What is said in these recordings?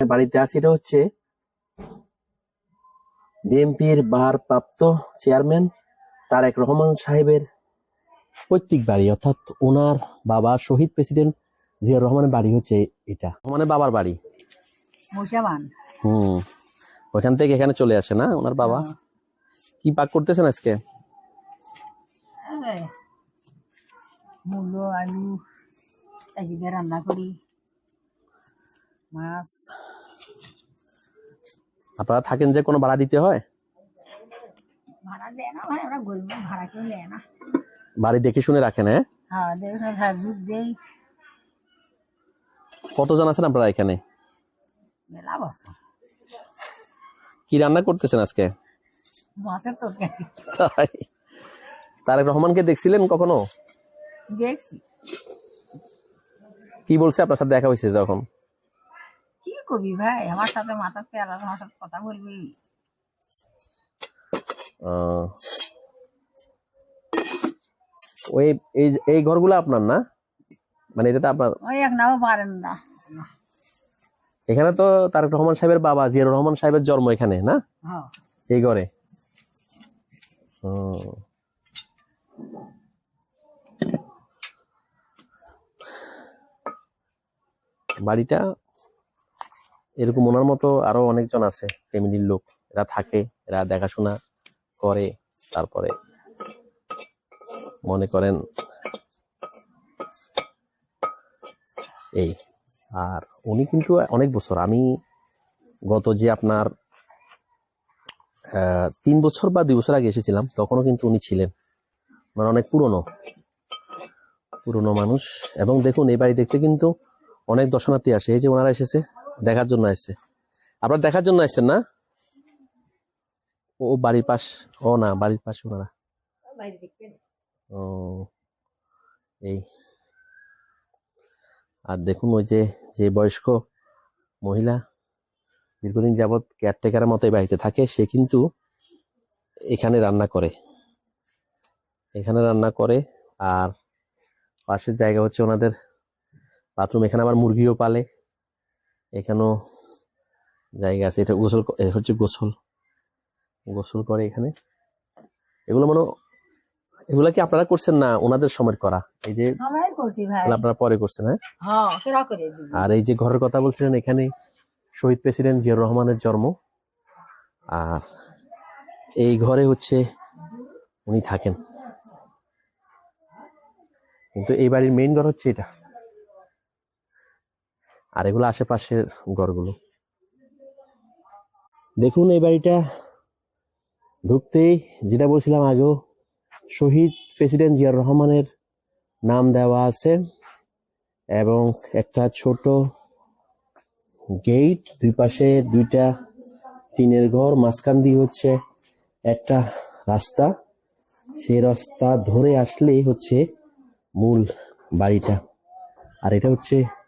বাড়িতে আছি এটা হচ্ছে বিএনপির ভারপ্রাপ্ত চেয়ারম্যান তারেক রহমান সাহেবের পৈতৃক বাড়ি অর্থাৎ ওনার বাবা শহীদ প্রেসিডেন্ট জিয়াউর রহমানের বাড়ি হচ্ছে এটা। রহমানের বাবার বাড়ি? হুম ওইখান থেকে এখানে চলে আসে না ওনার বাবা? কি পাক করতেছেন আজকে? মূলো আলু রান্না করি মাছ। আপনারা থাকেন যে কোনো ভাড়া দিতে হয়? ভাড়া দেয় না ভাই ওরা গরিব ভাড়া কেউ নেয় না। বাড়ি দেখে শুনে রাখেন হ্যাঁ? হ্যাঁ দেখুন হ্যাঁ দুধ দেই। কতজন আছেন আপনারা এখানে? মেলা কি রান্না করতেছেন আজকে? মাছের তরকারি। তাই? তারেক রহমানকে দেখছিলেন কখনো? দেখছি। কি বলছে? আপনার সাথে দেখা হয়েছে যখন? কি করবি ভাই? আমার সাথে মাথার তেল আমার সাথে কথা বলবি? ওই এই এই ঘরগুলো আপনার না? মানে এটা তো আপনার ওই এক নাও পারেন না এখানে তো তারেক রহমান সাহেবের বাবা জিয়াউর রহমান সাহেবের জন্ম এখানে না? হ্যাঁ। এই ঘরে। বাড়িটা এরকম ওনার মতো আরও অনেকজন আছে ফ্যামিলির লোক। এরা থাকে, এরা দেখাশোনা করে, তারপরে মনে করেন এই। আর উনি কিন্তু অনেক বছর, আমি গত যে আপনার তিন বছর বা দুই বছর আগে এসেছিলাম, তখনও কিন্তু উনি ছিলেন। মানে অনেক পুরনো পুরনো মানুষ। এবং দেখুন, এই বাড়ি দেখতে কিন্তু অনেক দর্শনার্থী আসে। এই যে ওনারা এসেছে দেখার জন্য আসছে আপনার দেখার জন্য আসছেন না? ও, বাড়ির পাশ। ও না, বাড়ির পাশে ওনারা। ও, এই। আর দেখুন ওই যে যে বয়স্ক মহিলা দীর্ঘদিন যাবৎ কেয়ারটেকারের মতো বাড়িতে থাকে, সে কিন্তু এখানে রান্না করে। এখানে রান্না করে, আর পাশের জায়গা হচ্ছে ওনাদের বাথরুম। এখানে আবার মুরগিও পালে। এখানেও জায়গা আছে। এটা গোসল হচ্ছে গোসল। গোসল করে এখানে। এগুলো মানে এগুলা কি আপনারা করছেন না ওনাদের সময় করা? এই যে আপনারা পরে করছেন হ্যাঁ? হ্যাঁ আর এই যে ঘরের কথা বলছিলেন এখানে শহীদ প্রেসিডেন্ট জিয়াউর রহমানের জন্ম। আর এই ঘরে হচ্ছে উনি থাকেন। কিন্তু এই বাড়ির মেইন ঘর হচ্ছে এটা। আর এগুলো আশেপাশের ঘরগুলো। দেখুন এই বাড়িটা। ঢুকতেই যেটা বলছিলাম আগেও, শহীদ প্রেসিডেন্ট জিয়াউর রহমানের নাম দেওয়া আছে এবং একটা ছোট গেট, দুই পাশে দুইটা টিনের ঘর, মাঝখান দিয়ে হচ্ছে একটা রাস্তা। সেই রাস্তা ধরে আসলেই হচ্ছে মূল বাড়িটা। আর এটা হচ্ছে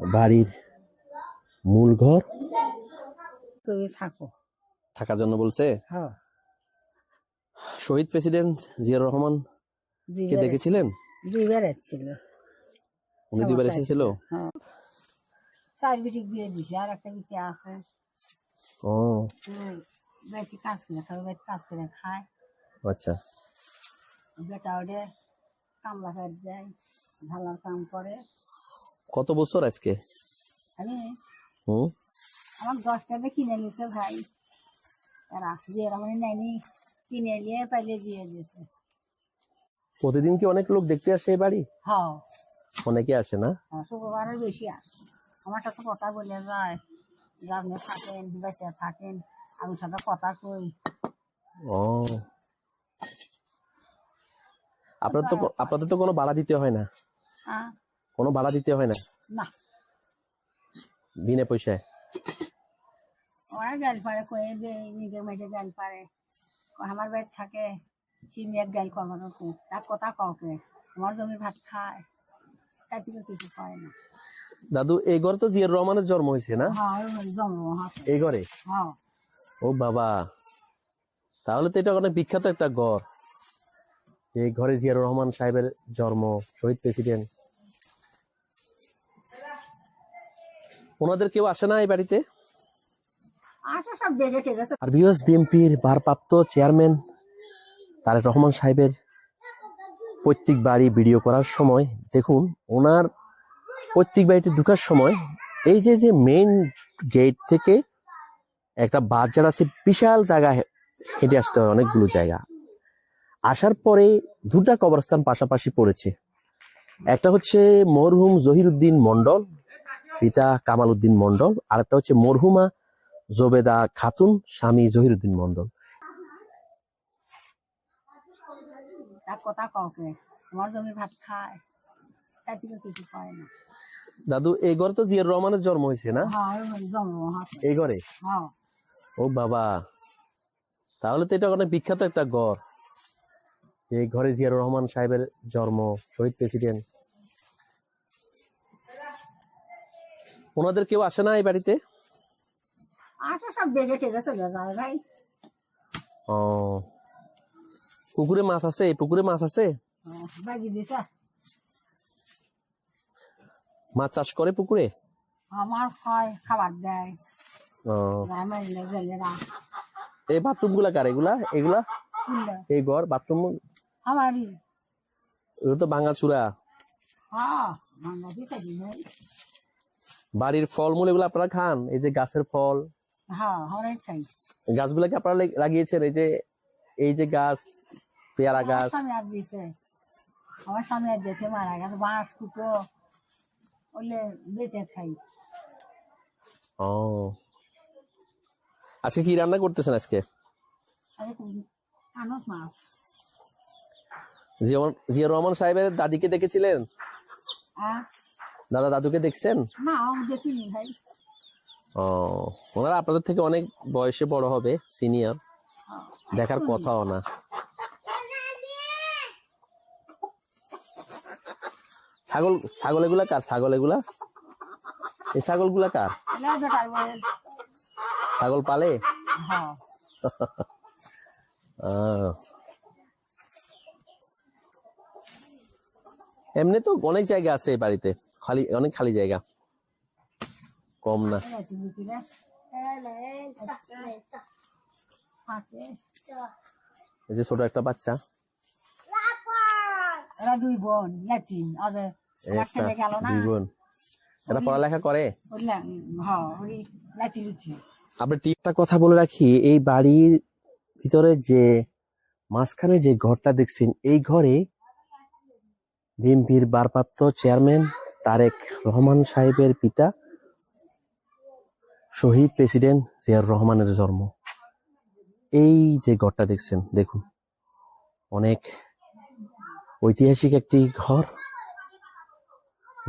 বাড়ির মূল ঘর? তুমি থাকো। থাকার জন্য বলছে? হ্যাঁ। শহীদ প্রেসিডেন্ট জিয়াউর রহমান কে দুইবার। দেখেছিলেন? দুইবার এসেছিল উনি আমার এসেছিল? হ্যাঁ। চার বিটি বিয়ে দিছে আর একটা বিটি আছে। ও। বেটি কাজ করে খায় বেটি কাজ করে খায়। আচ্ছা। বেটা ওদের কামলা কাজ যায় ঢালার কাম করে। কত বছর আজকে? হুম আমার দশ টাকা কিনে নিছে ভাই। আর এরা মানে কিনে নিয়ে পাইলে দিয়ে প্রতিদিন কি অনেক লোক দেখতে আসে এই বাড়ি? হ্যাঁ। অনেকে আসে না? হ্যাঁ, শুক্রবারের বেশি আসে। আমার সাথে কথা বলে যায় যে আপনি থাকেন বেঁচে থাকেন আমি সাথে কথা কই। ও। আপনার তো আপনাদের তো কোনো ভাড়া দিতে হয় না? হ্যাঁ। কোনো ভাড়া দিতে হয় না। না। বিনা পয়সায়। ওরা গাল পারে কয়ে যে নিজের মেয়েকে গাল পারে আমার বাড়ি থাকে চিনি এক গাল কমানো তার কথা কাউকে আমার জমি ভাত খায়। তার থেকে কিছু পায় না। দাদু এই ঘরে তো জিয়ার রহমানের জন্ম হয়েছে না? হ্যাঁ এই ঘরে? হ্যাঁ। ও বাবা তাহলে তো এটা অনেক বিখ্যাত একটা ঘর। এই ঘরে জিয়ার রহমান সাহেবের জন্ম শহীদ প্রেসিডেন্ট। ওনাদের কেউ আসে না এই বাড়িতে? আর বিএস বিএনপির ভারপ্রাপ্ত চেয়ারম্যান তারেক রহমান সাহেবের প্রত্যেক বাড়ি ভিডিও করার সময় দেখুন ওনার প্রত্যেক বাড়িতে ঢুকার সময় এই যে যে মেইন গেট থেকে একটা বাজার আছে বিশাল জায়গা হেঁটে আসতে হয় অনেকগুলো জায়গা। আসার পরে দুটা কবরস্থান পাশাপাশি পড়েছে। একটা হচ্ছে মরহুম জহিরুদ্দিন মন্ডল পিতা কামাল উদ্দিন মন্ডল আর একটা হচ্ছে মরহুমা জোবেদা খাতুন স্বামী জহিরুদ্দিন মন্ডল কথা কাউকে আমার জমি ভাত খায়। কিছু করে না। দাদু এই ঘরে তো জিয়ার রহমানের জন্ম হয়েছে না? হ্যাঁ এই ঘরে হ্যাঁ। ও বাবা। তাহলে তো এটা অনেক বিখ্যাত একটা ঘর। এই ঘরে জিয়ার রহমান সাহেবের জন্ম শহীদ প্রেসিডেন্ট। ওনাদের কেউ আসে না এই বাড়িতে? আসো সব দেখে ঠিক চলে যাবে ভাই। ও। পুকুরে মাছ আছে? পুকুরে মাছ আছে? হ্যাঁ, মাছ চাষ করে পুকুরে? আমার হয় খাবার দেয়। এই বাথরুমগুলা কার এগুলা? এগুলা? এই ঘর বাথরুম? আমারই। এগুলো তো ভাঙা চূড়া হ্যাঁ ভাঙা বাড়ির ফলমূল এগুলো আপনারা খান? এই যে গাছের ফল। হ্যাঁ হরে গাছগুলাকে আপনারা লাগিয়েছেন? এই যে এই যে গাছ পেয়ারা গাছ। আমার স্বামী আর দিয়েছে মারা গেছে। বাঁশ কুটো ওলে বেঁচে খাই। ও। আজকে কি রান্না করতেছেন আজকে? মাছ জিয়া রহমান সাহেবের দাদিকে দেখেছিলেন? দাদা দাদুকে দেখছেন? না দেখিনি ভাই। ও ওনারা আপনাদের থেকে অনেক বয়সে বড় হবে সিনিয়র। হ্যাঁ। দেখার কথাও না। ছাগল ছাগল এগুলা কার? ছাগল এগুলা? এই ছাগলগুলা কার ছাগল পালে? হ্যাঁ। এমনি তো অনেক জায়গা আছে এই বাড়িতে। খালি অনেক খালি জায়গা। কম না। এই যে ছোট একটা বাচ্চা। এরা দুই বোন গেল না? দুই বোন। পড়ালেখা করে? হ্যাঁ আমরা টিপটা কথা বলে রাখি এই বাড়ির ভিতরে যে মাঝখানে যে ঘরটা দেখছেন এই ঘরে বিএনপির ভারপ্রাপ্ত চেয়ারম্যান তারেক রহমান সাহেবের পিতা, শহীদ প্রেসিডেন্ট জিয়াউর রহমানের জন্ম। এই যে ঘরটা দেখছেন, দেখুন। অনেক ঐতিহাসিক একটি ঘর।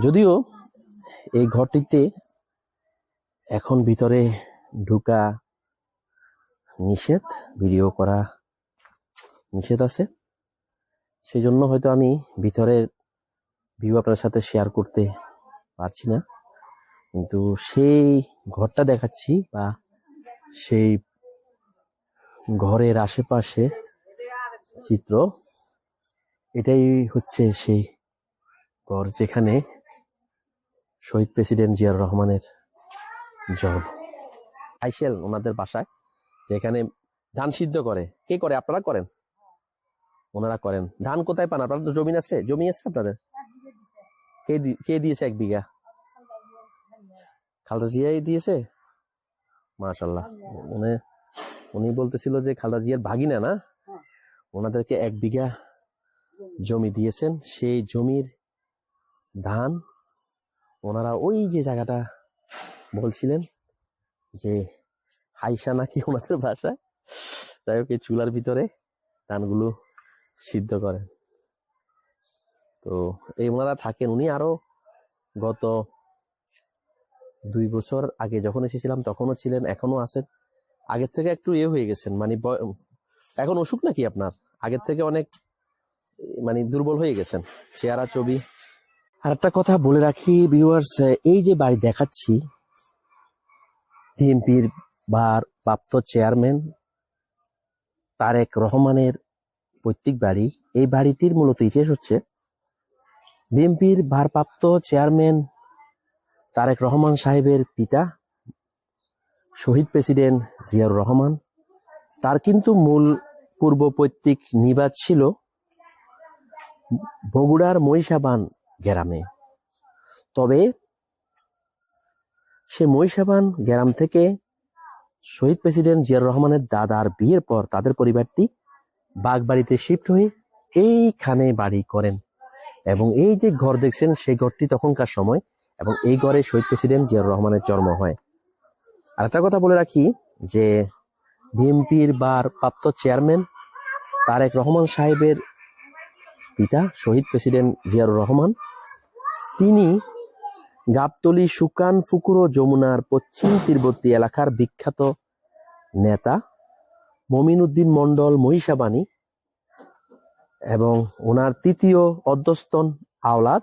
যদিও এই ঘরটিতে এখন ভিতরে ঢুকা নিষেধ, ভিডিও করা নিষেধ আছে। সেই জন্য হয়তো আমি ভিতরের ভিউ আপনার সাথে শেয়ার করতে পারছি না। কিন্তু সেই ঘরটা দেখাচ্ছি বা সেই ঘরের আশেপাশে চিত্র, এটাই হচ্ছে সেই ঘর যেখানে শহীদ প্রেসিডেন্ট জিয়াউর রহমানের জন্ম। আইসেল ওনাদের বাসায়, যেখানে ধান সিদ্ধ করে। কে করে? আপনারা করেন? ওনারা করেন। ধান কোথায় পান? আপনার তো জমি আছে? জমি আছে আপনাদের? কে কে দিয়েছে এক বিঘা? খালদা জিয়াই দিয়েছে? মাশাল্লাহ উনি উনি বলতেছিল যে খালদা জিয়ার ভাগিনা না? ওনাদেরকে এক বিঘা জমি দিয়েছেন। সেই জমির ধান ওনারা ওই যে জায়গাটা বলছিলেন যে হাইসা নাকি ওনাদের ভাষায় যাই হোক চুলার ভিতরে ধানগুলো সিদ্ধ করেন। তো এই ওনারা থাকেন। উনি আরও গত দুই বছর আগে যখন এসেছিলাম, তখনও ছিলেন এখনও আছেন। আগের থেকে একটু ইয়ে হয়ে গেছেন মানে এখন অসুখ নাকি আপনার? আগের থেকে অনেক মানে দুর্বল হয়ে গেছেন, চেহারা, ছবি। আর একটা কথা বলে রাখি ভিউয়ার্স এই যে বাড়ি দেখাচ্ছি, বিএনপির বার প্রাপ্ত চেয়ারম্যান তারেক রহমানের পৈতৃক বাড়ি, এই বাড়িটির মূলত ইতিহাস হচ্ছে বিএনপির ভারপ্রাপ্ত চেয়ারম্যান তারেক রহমান সাহেবের পিতা, শহীদ প্রেসিডেন্ট জিয়াউর রহমান। তার কিন্তু মূল পূর্ব পৈতৃক নিবাস ছিল বগুড়ার মহিষাবান গ্রামে। তবে সে মহিষাবান গ্রাম থেকে শহীদ প্রেসিডেন্ট জিয়াউর রহমানের দাদার বিয়ের পর তাদের পরিবারটি বাগবাড়িতে শিফট হয়ে এইখানে বাড়ি করেন। এবং এই যে ঘর দেখছেন, সেই ঘরটি তখনকার সময় এবং এই ঘরে শহীদ প্রেসিডেন্ট জিয়াউর রহমানের জন্ম হয়। আর একটা কথা বলে রাখি যে, বিএনপির বার প্রাপ্ত চেয়ারম্যান তারেক রহমান সাহেবের পিতা শহীদ প্রেসিডেন্ট জিয়াউর রহমান। তিনি গাবতলি সুকান ফুকুর ও যমুনার পশ্চিম তীরবর্তী এলাকার বিখ্যাত নেতা মমিন উদ্দিন মন্ডল মহিষাবাণী এবং ওনার তৃতীয় অধ্যস্তন আওলাদ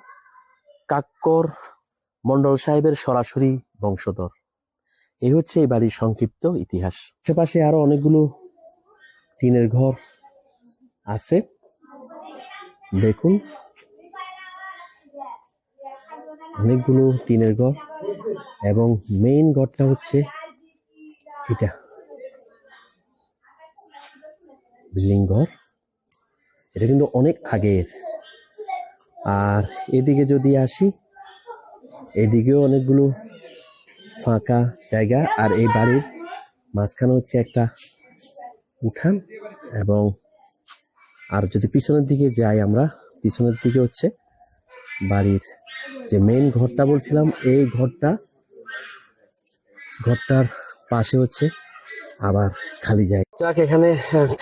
কাক্কর মন্ডল সাহেবের সরাসরি বংশধর। এই হচ্ছে এই বাড়ির সংক্ষিপ্ত ইতিহাস। আশেপাশে আরও অনেকগুলো টিনের ঘর আছে। দেখুন। অনেকগুলো টিনের ঘর এবং মেইন ঘরটা হচ্ছে এটা। বিল্ডিং ঘর। এটা কিন্তু অনেক আগের। আর এদিকে যদি আসি, এদিকেও অনেকগুলো ফাঁকা জায়গা। আর এই বাড়ির মাঝখানে হচ্ছে একটা উঠান এবং আর যদি পিছনের দিকে যাই আমরা, পিছনের দিকে হচ্ছে বাড়ির যে মেইন ঘরটা বলছিলাম, এই ঘরটা, ঘরটার পাশে হচ্ছে আবার খালি জায়গা। যাক, এখানে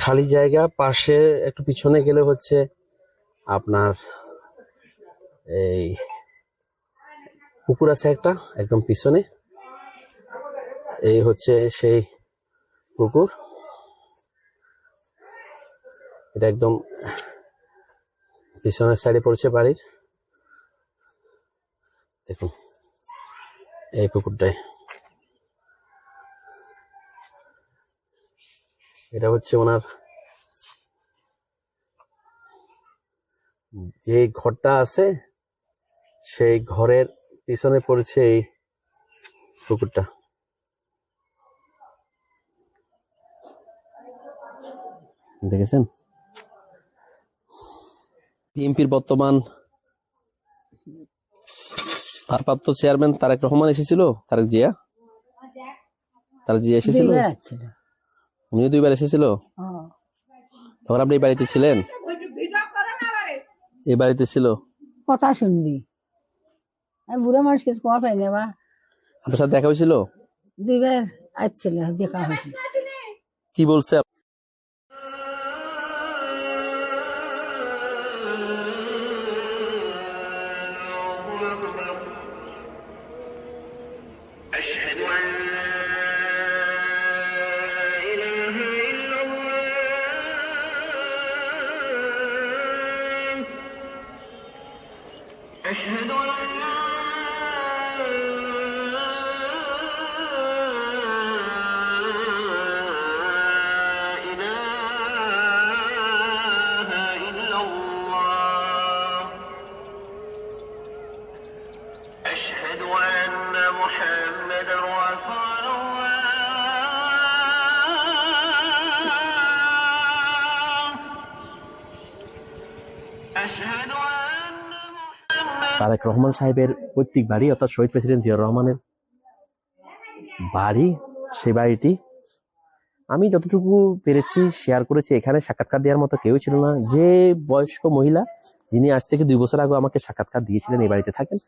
খালি জায়গা, পাশে একটু পিছনে গেলে হচ্ছে আপনার এই পুকুর আছে একটা, একদম পিছনে। এই হচ্ছে সেই পুকুর। এটা একদম পিছনের সাইডে পড়ছে বাড়ির। দেখুন, এই পুকুরটাই এটা হচ্ছে ওনার যে ঘরটা আছে, সেই ঘরের পিছনে পড়েছে এই পুকুরটা। দেখেছেন? বিএনপির বর্তমান ভারপ্রাপ্ত চেয়ারম্যান তারেক রহমান এসেছিল? তারেক জিয়া? তারেক জিয়া এসেছিল। উনিও দুইবার এসেছিল? তখন আপনি এই বাড়িতে ছিলেন? এই বাড়িতে ছিল? কথা শুনবি। আমি বুড়ো মানুষ কিছু কোয়া পাই না বা আপনার সাথে দেখা হয়েছিল? দুইবার আসছিল দেখা হয়েছিল কি বলছে? তারেক রহমান সাহেবের পৈতৃক বাড়ি, অর্থাৎ শহীদ প্রেসিডেন্ট জিয়াউর রহমানের বাড়ি, সে বাড়িটি। আমি যতটুকু পেরেছি শেয়ার করেছি, এখানে সাক্ষাৎকার দেওয়ার মতো কেউ ছিল না। যে বয়স্ক মহিলা, যিনি আজ থেকে দুই বছর আগে আমাকে সাক্ষাৎকার দিয়েছিলেন এই বাড়িতে থাকেন,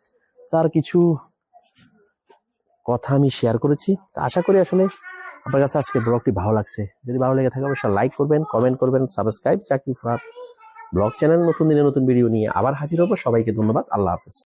তার কিছু কথা আমি শেয়ার করেছি। তো আশা করি আসলে আপনার কাছে আজকে ব্লগটি ভালো লাগছে। যদি ভালো লেগে থাকে, অবশ্যই লাইক করবেন কমেন্ট করবেন সাবস্ক্রাইব চাকরি ফার ব্লগ চ্যানেল নতুন দিনে নতুন ভিডিও নিয়ে আবার হাজির হব। সবাইকে ধন্যবাদ। আল্লাহ হাফেজ।